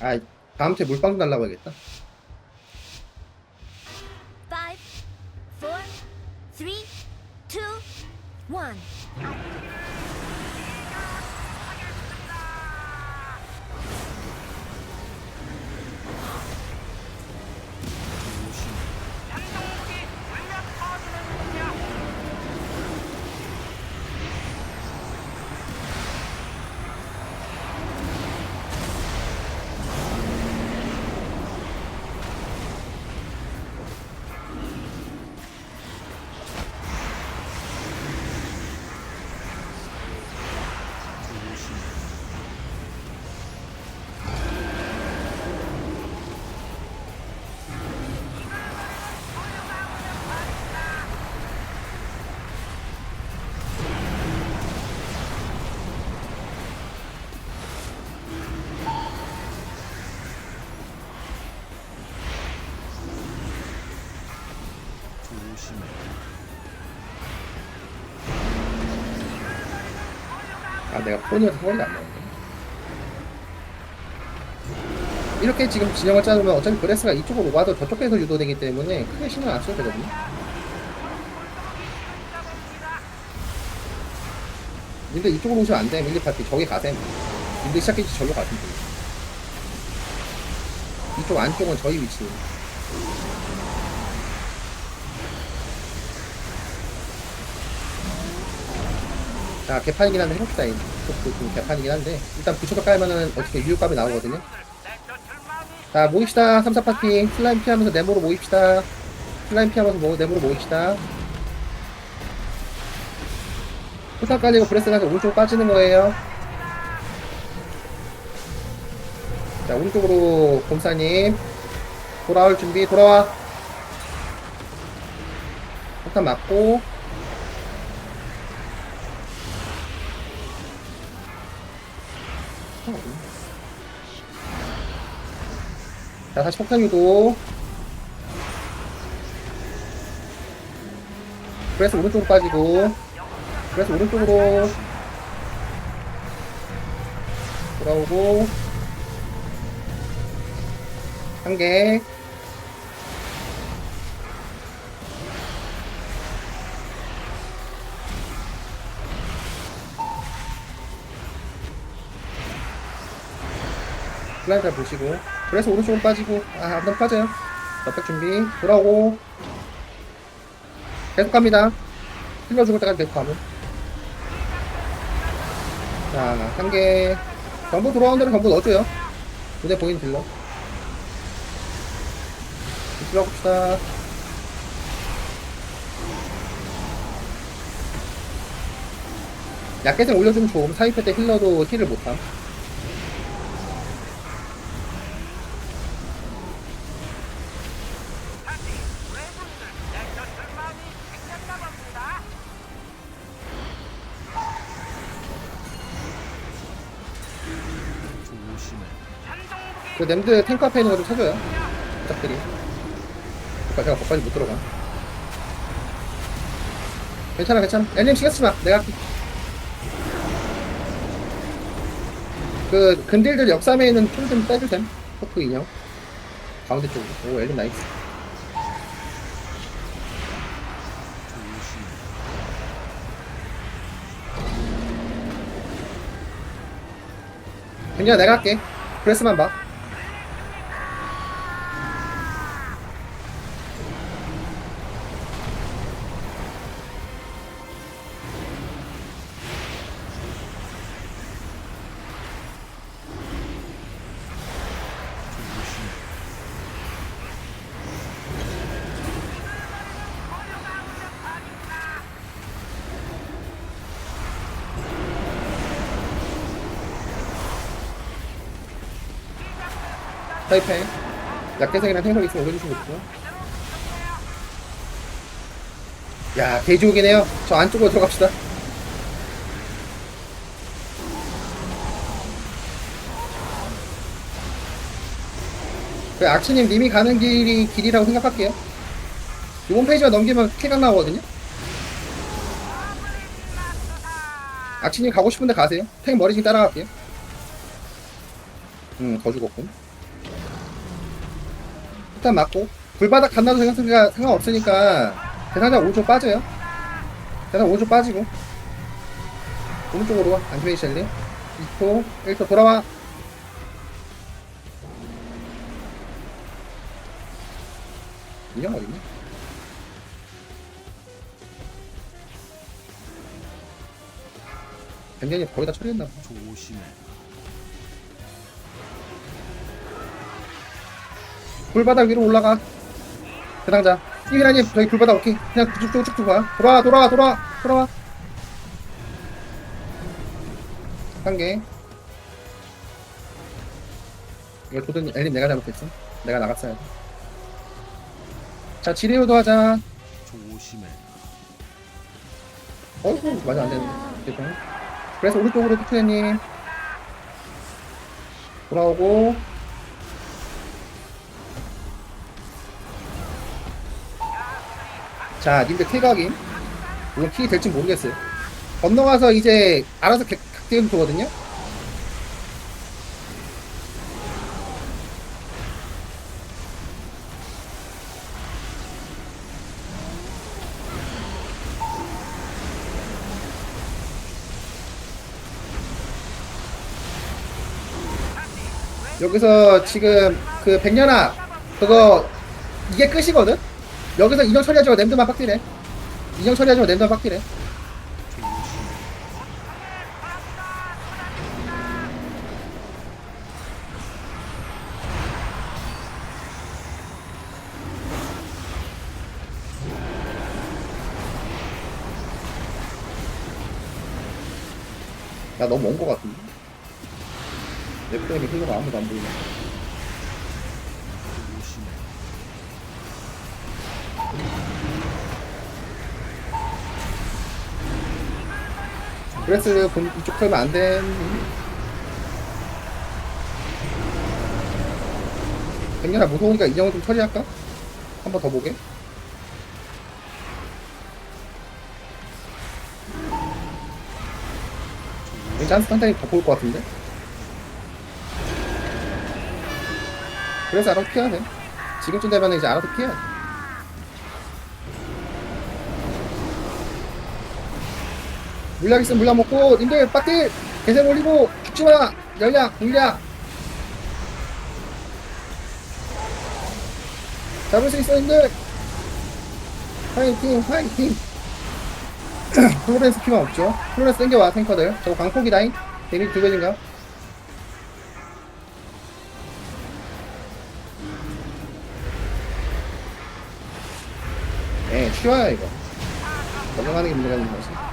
아 다음 주에 물방 달라고 하겠다. 5, 4, 3, 2, 1. 조심해. 아 내가 포니어 사거리가 안 나오네. 이렇게 지금 진영을 짜놓으면 어차피 브레스가 이쪽으로 와도 저쪽에서 유도되기 때문에 크게 신경 안 써도 되거든요. 근데 이쪽으로 오시면 안 돼, 밀리 파티. 저기 가셈. 근데 시작했지 절로 가셈. 이쪽 안쪽은 저희 위치. 자 개판이긴 한데 해봅시다. 이쪽도 좀 개판이긴 한데. 일단 부초가 깔면은 어떻게 유효값이 나오거든요. 자 모입시다. 3, 4파티 슬라임 피하면서 네모로 모입시다. 슬라임 피하면서 모, 네모로 모입시다. 포탑 깔리고 브레스 가서 오른쪽 빠지는 거예요. 자 오른쪽으로 곰사님. 돌아올 준비 돌아와. 포탑 맞고 자, 다시 폭탄 유도. 그래서 오른쪽으로 빠지고. 그래서 오른쪽으로. 돌아오고. 한 개. 슬라이드 보시고. 그래서 오른쪽으로 빠지고. 아, 앞으로 빠져요. 옆백 준비. 돌아오고. 계속 갑니다. 힐러 죽을 때까지 계속 가면. 자, 한 개. 전부 돌아오는 대로 전부 넣어줘요. 눈에 보이는 딜러. 들어봅시다. 약계생 올려주면 좋음. 사이패 때 힐러도 힐을 못함. 그 냄드 탱크 앞에 있는 거좀 쳐줘요. 부탁드리. 오빠 제가 거기까지 못 들어가. 괜찮아, 괜찮아. 애님 신경 쓰지 마. 내가 할게. 그 근딜들 역삼에 있는 풀좀 빼주셈. 포크 인형. 가운데 쪽으로. 오, 엘린 나이스. 괜찮아, 내가 할게. 프레스만 봐. 타이페 약계생이랑 생석 있으면 올려주시면 좋고요. 야 해요. 저 안쪽으로 들어갑시다. 그 악취님 님이 가는 길이 길이라고 생각할게요. 이번 페이지만 넘기면 쾌각 나오거든요? 악취님 가고 싶은데 가세요. 탱 머리씩 따라갈게요. 음더 죽었군 일단 맞고. 불바닥 간다도 생각, 상관없으니까 대상자 오른쪽 빠져요. 대상 오른쪽 빠지고. 오른쪽으로 와 안티메이 셸리. 2초 1초 돌아와. 인형 어딨냐? 굉장히 거의 다 처리했나 봐 조심해. 불바닥 위로 올라가. 대상자. 이민아님, 저기 불바닥 오케이. 그냥 쭉쭉 쭉쭉 가. 돌아와, 돌아와, 돌아와, 돌아와. 한 개. 이거 도든 엘림 내가 잘못했어. 내가 나갔어야 돼. 자, 지뢰우도 하자. 조심해. 어이구, 맞아, 안 되는데. 죄송. 그래서 오른쪽으로 피트님. 돌아오고. 자, 님들 킬각임. 이건 킬이 될지 모르겠어요. 건너가서 이제 알아서 각대면 되거든요? 여기서 지금 그 백년아 그거 이게 끝이거든? 여기서 인형 처리하지 마 냄드만 빡디래 인형 처리하지 마 냄드만 빡디래 나 너무 먼 거 같은데? 내 프레임이 흘러가 아무도 안 보이네 본 이쪽 털면 안 돼. 백년아 무서우니까 인형을 좀 처리할까? 한 번 더 보게. 짠스 더 보일 것 같은데? 그래서 알아서 돼. 지금쯤 되면 이제 알아서 피해야 돼. 물약 있으면 물약 먹고 님들 빡딜 계속 올리고 죽지마 열량 물약 잡을 수 있어 님들. 파이팅 파이팅. 플로렌스 피만 없죠? 플로렌스 땡겨와 탱커들. 저거 광폭이다잉. 데미지 두 배인가. 네 쉬워요 이거. 적응하는 게 문제가 있는 거지